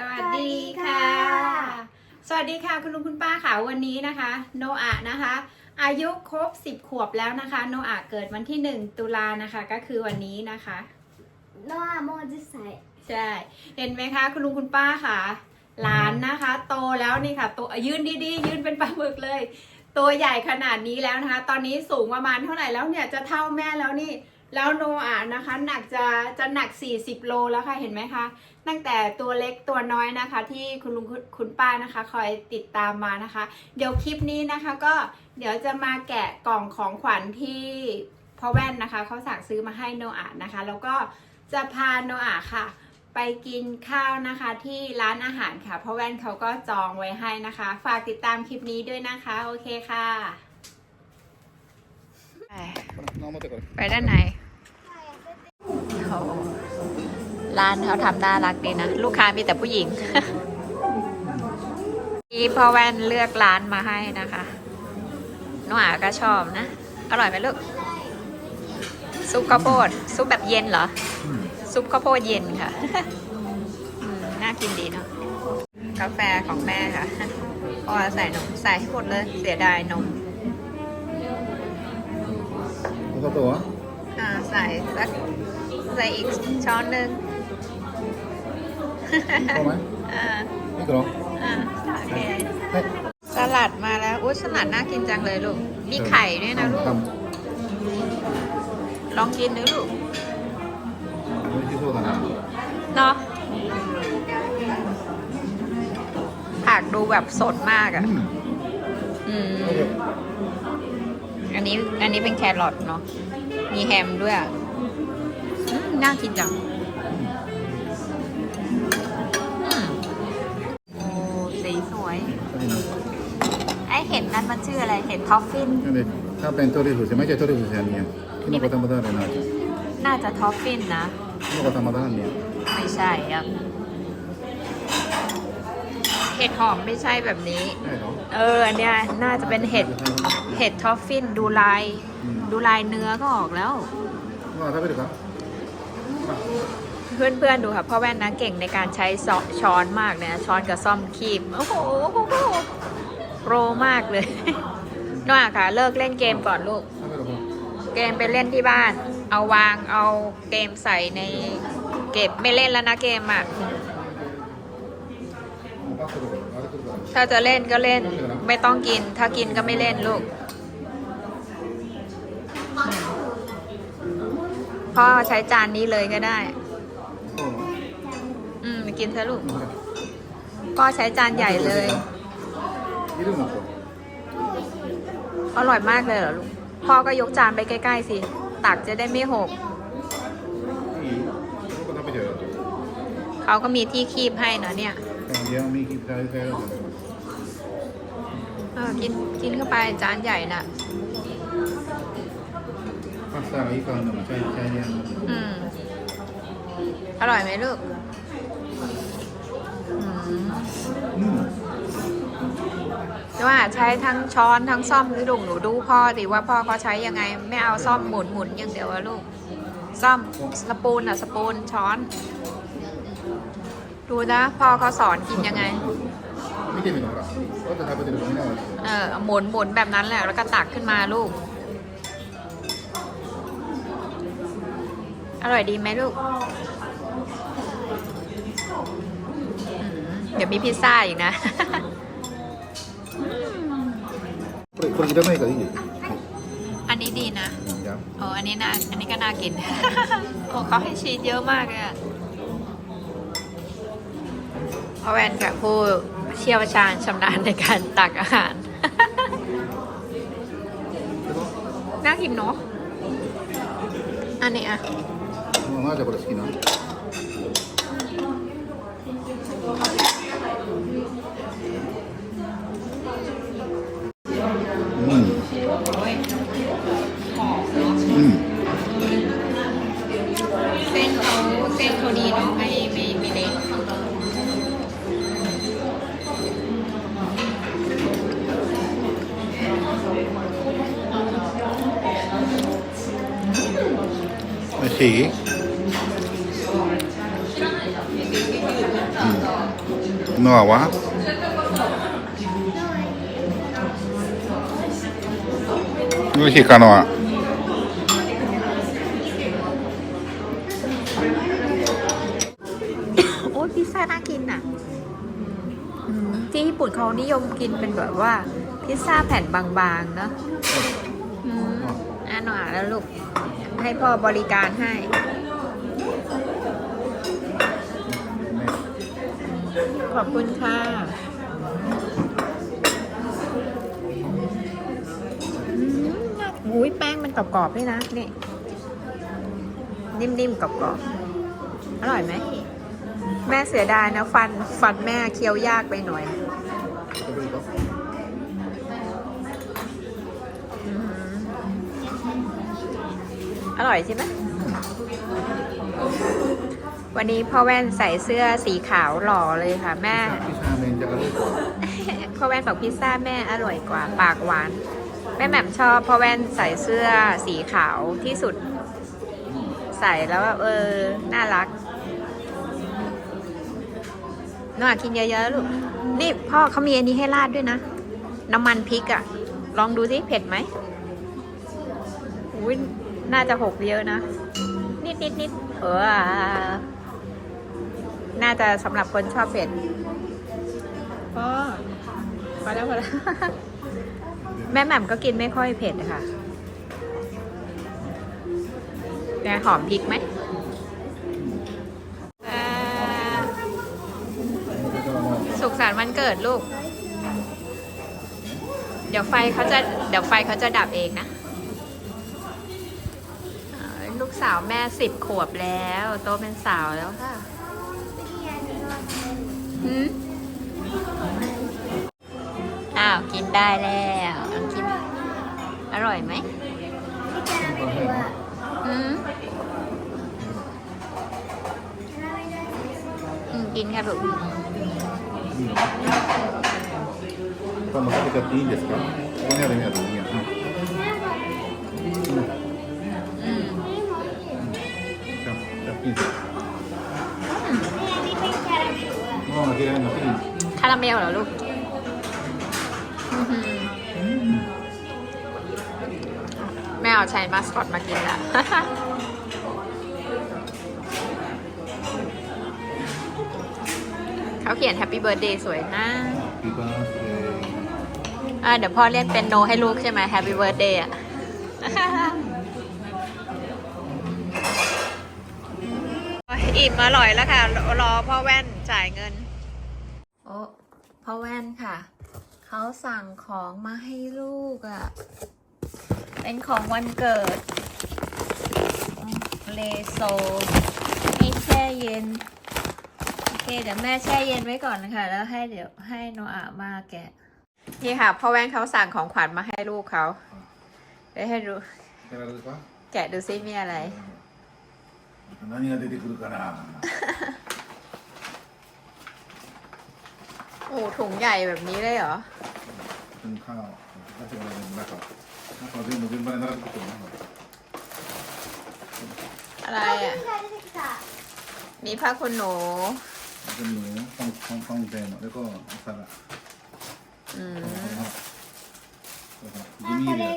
สวัสดีค่ะ สวัสดีค่ะคุณลุงคุณป้าค่ะวันนี้นะคะ โนอานะคะ อายุครบ10ขวบแล้วนะคะ โนอาเกิดวันที่1ตุลานะคะ ก็คือวันนี้นะคะน้องโมจะใส่ใช่เห็นไหมคะ คุณลุงคุณป้าค่ะ หลานนะคะ โตแล้วนี่ค่ะตัวยืนดีๆ ยืนเป็นปลาหมึกเลย ตัวใหญ่ขนาดนี้แล้วนะคะ ตอนนี้สูงประมาณเท่าไหร่แล้วเนี่ยจะเท่าแม่แล้วนี่ แล้วโนอานะคะหนักจะจะหนัก 40 โลแล้วค่ะเห็นไหมคะ ตั้งแต่ตัวเล็กตัวน้อยนะคะ ที่คุณลุงคุณคุณป้านะคะ คอยติดตามมานะคะ เดี๋ยวคลิปนี้นะคะก็เดี๋ยวจะมาแกะกล่องของขวัญที่พ่อแว่นนะคะเขาสั่งซื้อมาให้โนอานะคะ แล้วก็จะพาโนอาค่ะ ไปกินข้าวนะคะ ที่ร้านอาหารค่ะเพราะแว่นเขาก็จองไว้ให้นะคะ ฝากติดตามคลิปนี้ด้วยนะคะโอเคค่ะ No, no te corres. ไปด้านไหนโอ้โห ร้านเขาทำน่ารักดีนะ ลูกค้ามีแต่ผู้หญิงนี่พ่อแว่นเลือกร้านมาให้นะคะน้องอาก็ชอบนะ อร่อยไหมลูก ซุปข้าวโพด ซุปแบบเย็นเหรอ ซุปข้าวโพดเย็นค่ะอืมน่ากินดีเนาะกาแฟของแม่ค่ะพ่อใส่นมใส่ให้หมดเลยเสียดายนม ¿Vas a probar? อ่าใส่สัก ใส่อีกช้อนหนึ่งพอไหมอ่าไม่กรอบอ่าโอเคสลัดมาแล้วอุ้ยสลัดน่ากินจังเลยลูก มีไข่ด้วยนะลูก ลองกินดูลูกไม่ที่นะเนาะผักดูแบบสดมากอะ อืม อันนี้อันนี้เป็นแครอทเนาะ มีแฮมด้วยอะ น่ากินจังโอ้สีสวยเห็ดนั้นมันชื่ออะไร เห็ดทอฟฟินถ้าเป็นโทริสุจะไม่ใช่โทริสุเซเนี่ยคิโนโกะธรรมดาเลยนะน่าจะทอฟฟินนะที่นโกะธรรมดาเนี่ย ไม่ใช่ครับ เห็ดหอมไม่ใช่แบบนี้ เอออันเนี้ยน่าจะเป็นเห็ด เห็ดทอฟฟินดูลาย ดูลายเนื้อก็ออกแล้ว ว่าถ้าไปดูครับ เพื่อนๆดูค่ะพ่อแว่นนะเก่งในการใช้ช้อนมากเลยนะช้อนกับซ่อมคีบโอ้โหโรมากเลยน้าค่ะ เลิกเล่นเกมก่อนลูก เกมไปเล่นที่บ้าน เอาวางเอาเกมใส่ในเก็บไม่เล่นแล้วนะเกมอะถ้าจะเล่นก็เล่น ไม่ต้องกิน ถ้ากินก็ไม่เล่นลูก พ่อใช้จานนี้เลยก็ได้ อืมกินเถอะลูก พ่อใช้จานใหญ่เลย อร่อยมากเลยเหรอลูก พ่อก็ยกจานไปใกล้ๆสิ ตักจะได้ไม่หก เขาก็มีที่คีบให้เนาะเนี่ยกินกินเข้าไปจานใหญ่น่ะ パスタがいい感じのチャイチャイニアンの。 อืม อร่อยไหมลูกอืม うん。 แต่ว่าใช้ทั้งช้อนทั้งซ่อมหรือดุงหนูดูพ่อสิว่าพ่อเขาใช้ยังไง ไม่เอาซ่อมหมุนหมุนอย่างเดียวอะลูก ซ่อมสปูนอะสปูนช้อน ดูนะพ่อเขาสอนกินยังไง 見てみろほら。こうやって食べてるの見ながら。 เออหมุนหมุนแบบนั้นแหละ แล้วก็ตักขึ้นมาลูก อร่อยดีไหมลูกอืมเดี๋ยวมีพิซซ่าอีกนะ これこれいらないからいいよ。 อันนี้ดีนะ じゃあ โอ้อันนี้น่า อันนี้ก็น่ากิน โอ้เขาให้ชีสเยอะมากเลยอะพ่อแวนกับผู้เชี่ยวชาญชำนาญในการตักอาหาร น่ากินเนาะ อันนี้อะ una malla por esquina. ノアは โดย 美味しいかノア โอ้ยพิซซ่าน่ากินอ่ะอืมที่ญี่ปุ่นเขานิยมกินเป็นแบบว่า พิซซ่าแผ่นบางๆเนอะอืมอ่ะหน่อยแล้วลูก ให้พ่อบริการให้ ขอบคุณค่ะ อุ้ยแป้งมันกรอบๆด้วยนะ นี่ นิ่มๆกรอบๆ อร่อยไหม แม่เสียดายนะ ฟันฟันแม่เคี้ยวยากไปหน่อยอร่อยใช่ไหม วันนี้พ่อแว่นใส่เสื้อสีขาวหล่อเลยค่ะ แม่ พิซซ่าเมนจะอร่อยพ่อแว่นบอกพิซซ่าแม่อร่อยกว่า ปากหวาน แม่แหม่มชอบพ่อแว่นใส่เสื้อสีขาวที่สุด ใส่แล้วเออ น่ารักน้องอากินเยอะๆลูก นี่พ่อเขามีอันนี้ให้ราดด้วยนะ น้ำมันพริกอะลองดูสิเผ็ดไหมอุ้ยน่าจะหกเยอะนะ นิดๆเออ น่าจะสำหรับคนชอบเผ็ดพ่อพอแล้วพอแล้วแม่แหม่มก็กินไม่ค่อยเผ็ดอะค่ะแกหอมพริกไหมอ่าสุขสันต์วันเกิดลูก เดี๋ยวไฟเขาจะเดี๋ยวไฟเขาจะดับเองนะอ่าลูกสาวแม่สิบขวบแล้ว โตเป็นสาวแล้วค่ะพี่อันนี้ว่า หืมอ้าว กินได้แล้วเอากิน อร่อยไหม พี่จะไม่รู้ว่า อืม จะไม่ได้ อืมกินค่ะลูก これも食べちゃっていいんですかここにあるやついいや ราเมลเหรอลูกแม่เอาใช้มาสคอตมากินละเขาเขียนแฮปปี้เบิร์ดเดย์สวยนะเดี๋ยวพ่อเล่นเป็นโนให้ลูกใช่ไหมแฮปปี้เบิร์ดเดย์อะอิ่มอร่อยแล้วค่ะ รอพ่อแว่นจ่ายเงิน พ่อแว่นค่ะ เขาสั่งของมาให้ลูกอะ่ะ เป็นของวันเกิด เลโซให้แช่เย็น โอเค เดี๋ยวแม่แช่เย็นไว้ก่อนนะคะ แล้วให้เดี๋ยวให้โนอามาแกะ นี่ค่ะพ่อแว่นเขาสั่งของขวัญมาให้ลูกเขาเดี๋ยวให้ดู ーやられるか แกะดูซิมีอะไร 何が出てくるかな โอ้ถุงใหญ่แบบนี้เลยเหรอเป็นข้าวถ้าเป็นอะไรนะครับถ้าเขาเป็นหมูเป็นอะไรนะครับอะไรอะมีผ้าขนหนูเป็นหนูฟองฟองต้องแดงแล้วก็สระอืมยิมี่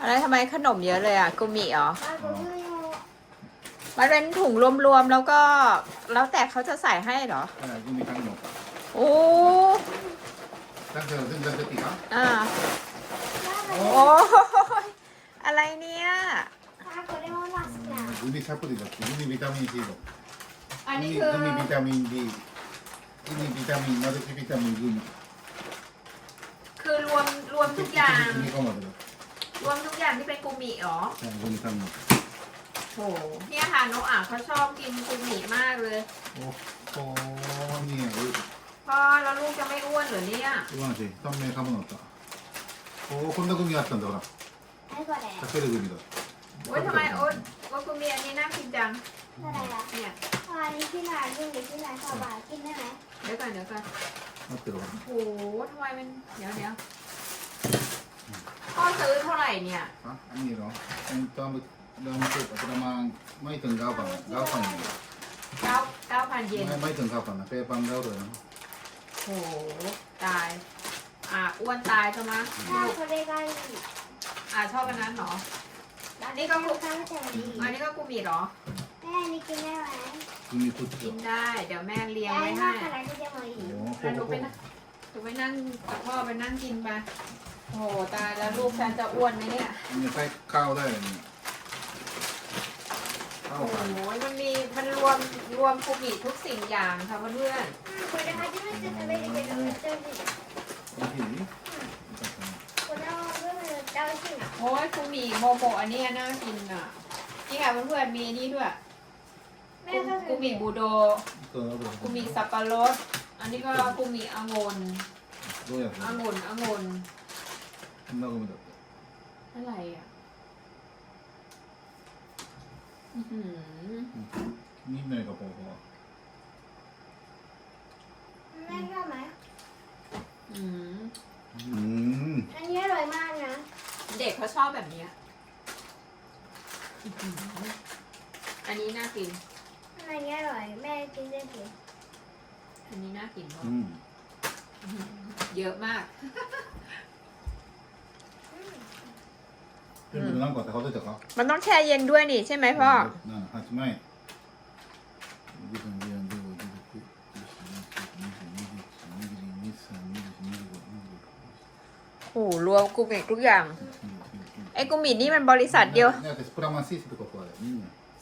อะไรทำไมขนมเยอะเลยอะกุมิเหรอ มันเป็นถุงรวมๆแล้วก็แล้วแต่เขาจะใส่ให้เหรอ 네, ง미당 뇨. โอ้ 당뇨는 생산자 띠 가? อ่าโอ้ยอะไรเนี่ย 우리 사포리 다. 우리 비타민 C 로. อันนี้คือมีวิตามินดีที่มีวิตามิน우리 비타민 D. 우리 비타민 마르치비น민 D. คือรวมรวมทุกอย่าง 이거 먹으 라. รวมทุกอย่างที่เป็นกูมิเหรอใช่ยูมีทั้,งหมด. 缶の โหเนี่ยค่ะน้องอ่างเขาชอบกินกุมิมากเลย おここにある พ่อแล้วลูกจะไม่อ้วนเหรือเนี่ย うわし3名カムだったおおこんなグミあったんだほら ไอ้ก็ได้ かけるグミだ โอ้ยทำไมโอ๊ยว่ากุมิอันนี้น่ากินจัง ก็ได้ละ เนี่ย อันนี้พี่นายกินหรือพี่นายชอบอ่ะกินได้ไหม เดี๋ยวก่อนเดี๋ยวก่อน 合ってるか โอ้โหทำไมมัน เดี๋ยวเดี๋ยวพ่อซื้อเท่าไหร่เนี่ย なあいいのエンタム เดือนสิบประมาณไม่ถึงเก้าพันเก้าพันเก้าเก้าพันเยนไม่ไม่ถึงเก้าพันนะเป้ปังเก้าเลยนะโหตาย อะอ้วนตายใช่ไหมถ้าลูกเขาได้ได้อะชอบกันนั้นเหรอ อันนี้ก็กูกตั้งใจดีอันนี้ก็กูมีหรอ แม่นี่กินได้ไหมกินได้ เดี๋ยวแม่เลี้ยงไว้ให้ขนาดที่จะมาอีกโอ้หแล้วหนูไปนั่งหนูไปนั่งกับพ่อไปนั่งกินไปโอ้โหตายแล้วลูกฉันจะอ้วนไหมเนี่ย มีไส้ข้าวได้เนี่ย นี่ข้าว โอ้โห ผัด มันมีมันรวมรวมกูมีทุกสิ่งอย่างค่ะเพื่อน これ初めて食べるけどめっちゃ美味しい。 โอเค この部分めっちゃ美味しいな。 ๆโอ้ยกูมีโมโมอันนี้น่ากินอ่ะนี่ค่ะเพื่อนๆมีนี่ด้วย แม่ กู ก็ กูมีบูโด そうだ กูมีสับปะรด อันนี้ก็กูมีองุ่น どうやって องุ่นองุ่น こんなゴミだっ อะไรอ่ะ นิดหน่อยกับพอพอแม่ชอบไหมอืมอืมอันนี้อร่อยมากนะ เด็กเขาชอบแบบนี้อันนี้น่ากิน อันนี้อร่อยแม่กินได้ผลอันนี้น่ากินมากเยอะมาก ขึ้นไปดูน้ก่อนแต่เขารู้จักเขามันต้องแช่เย็นด้วยนี่ใช่ไหมพ่อนั่นใช่ไหมโอ้รวมกุมิทุกอย่างไอ้กูมินี่มันบริษัทเดียวเนี่ยเป็นประมาณสี่สิบกว่าเลย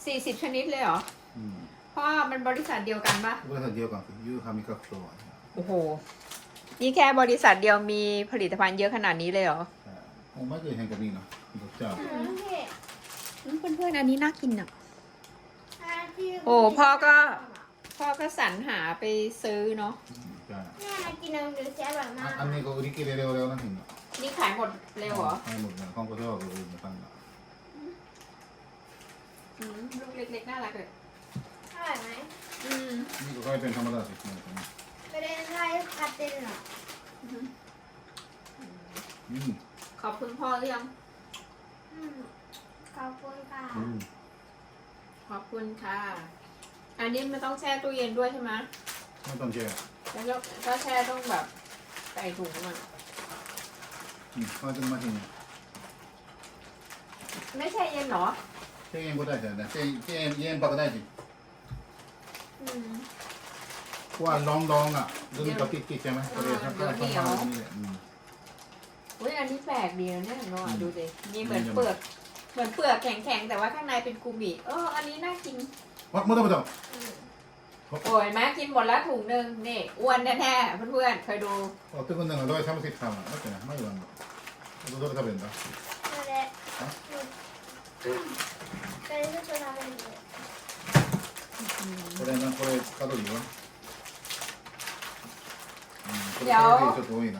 สี่สิบชนิดเลยเหรอพ่อมันบริษัทเดียวกันปะบริษัทเดียวกันยูฮามิคาโฟโอ้โห นี่แค่บริษัทเดียวมีผลิตภัณฑ์เยอะขนาดนี้เลยเหรอ お前で変化でいいなどっちは อืมพี่ เพื่อนๆอันนี้น่ากินอ่ะ อันที่ โอ้พ่อก็ พ่อก็สรรหาไปซื้อเนาะ じゃ แม่มากินนมดูสิอร่อยมาก ああんにこう売り切れレオレオなひんの นี่ขายหมดเร็วเหรอ はいもうね観光ではこういうのかんだ อืมลูกเล็กๆน่ารักเลย อร่อยไหม อืม いいか回転玉だししないとね ไปเล่นไพ่買ってるの うん ขอบคุณพ่อหรือยังขอบคุณค่ะขอบคุณค่ะ อันนี้ไม่ต้องแช่ตู้เย็นด้วยใช่ไหมไม่ต้องแช่แล้วก็ถ้าแช่ต้องแบบใส่ถุงมั้อืมข้จะมาที่ไม่แช่เย็นหรอแช่เย็นก็ได้แต่แช่จ๊เจ๊เองเจ๊เปาก็ได้สิเพราะว่าลองๆอะดูนี่กับพริกใช่ไหมเขเรียกครับข้าวต้อปลาตรงนี้แหละ ยอันนี้แปลกดีนะเนี่ยน้อง อื อ่ะ ม ดูดิมีเหมือน มันยัง เปลือก เหมือนเปลือกแข็งๆแต่ว่าข้างในเป็นกูมิเอออันนี้น่ากิน あまだまだ โอ้ยแม่กินหมดแล้วถุงหนึ่งนี่อ้วนแน่ๆเพื่อนๆเคยดู あってくんねんがどうやって試してきたのだってねまだ言わんのどれ食べるんだそれうんそれちょっと食べるこれなこれカロリーはうんこれいやカロリーちょっと多いな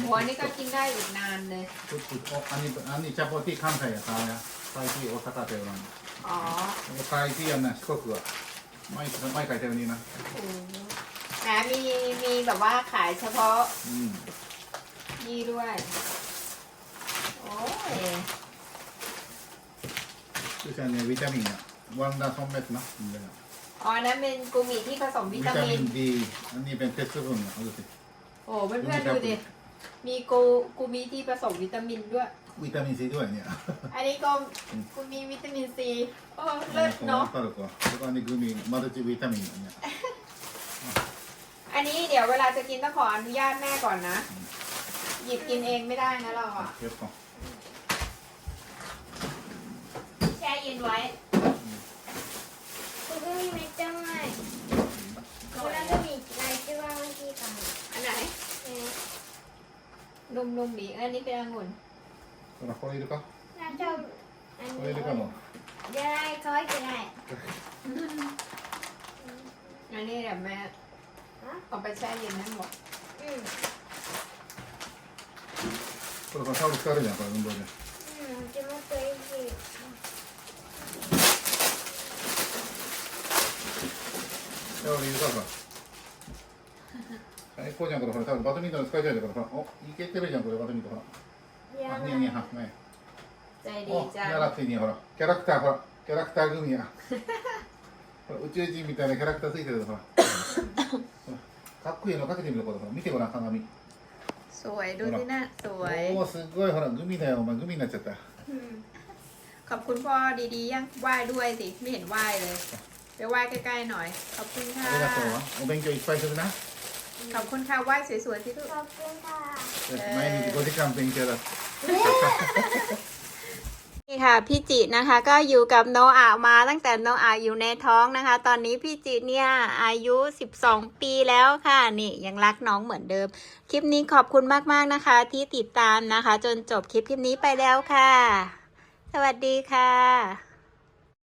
โหอันนี้ก็กินได้อีกนานเลย ちょっとおあにあにチャポティ関西やからや最近大阪というの อ๋อ 最近やな四国は毎毎回いたようにな โอ้โหแหมมีมีแบบว่าขายเฉพาะ うん นี่ด้วย โอ้ย そしたらねビタミンやワンダーソンメットなうんだよ อ๋ออันนั้นเป็นกูมิที่ผสมวิ ビ ตา タ มิ ミ น ン D อันนี้เป็นเทสต์บุญนะเ อ้เพื่อนๆดูดิ มีกูกูมีที่ผสมวิตามินด้วย วิตามินซีด้วยเนี่ย อันนี้กูกูมีวิตามินซีโอ้เลิศเนาะ แล้วก็อันนี้กูมีมัดจิวิตามินเนี่ยอันนี้เดี๋ยวเวลาจะกินต้องขออนุญาตแม่ก่อนนะ หยิบกินเองไม่ได้นะเราอะ เก็บก่อนแช่เย็นไว้ นุ่มๆดีอันนี้เป็นองุ่น ほらこれいるかあちょあこれいるかもじゃない可愛くない อันนี้เดี๋ยวแม่ ฮะ เอาไปแช่เย็นให้หมด อืม これからタオル使われるじゃんこれ運動で อืมจะมาตัวอีกที タオル入れたから 最高じゃんこれほら多分バドミントンで使いたいんだからほらおいけてるじゃんこれバドミントンほら เดี๋ยว あ นะ ニヤニヤはね ใจดี お จัง やらなくていいねほらキャラクターほらキャラクター組やほら宇宙人みたいなキャラクターついてるほらほらかっこいいのかけてみろこれほら見てごらん鏡 สวยดูสินะสวย おおすごいほらグミだよお前グミになっちゃった อืมขอบคุณพ่อดีๆยังไหว้ด้วยสิ ไม่เห็นไหว้เลย ไปไหว้ใกล้ๆหน่อย ขอบคุณค่ะ ありがとうお勉強いっぱいするな ขอบคุณค่ะไหว้สวยๆสิลูก ขอบคุณค่ะ 毎日5時間勉強だ นี่ค่ะพี่จินะคะก็อยู่กับโนอามาตั้งแต่โนอาอยู่ในท้องนะคะ ตอนนี้พี่จิเนี่ยอายุ 12 ปีแล้วค่ะ นี่ยังรักน้องเหมือนเดิม คลิปนี้ขอบคุณมากๆนะคะ ที่ติดตามนะคะ จนจบคลิปคลิปนี้ไปแล้วค่ะ สวัสดีค่ะ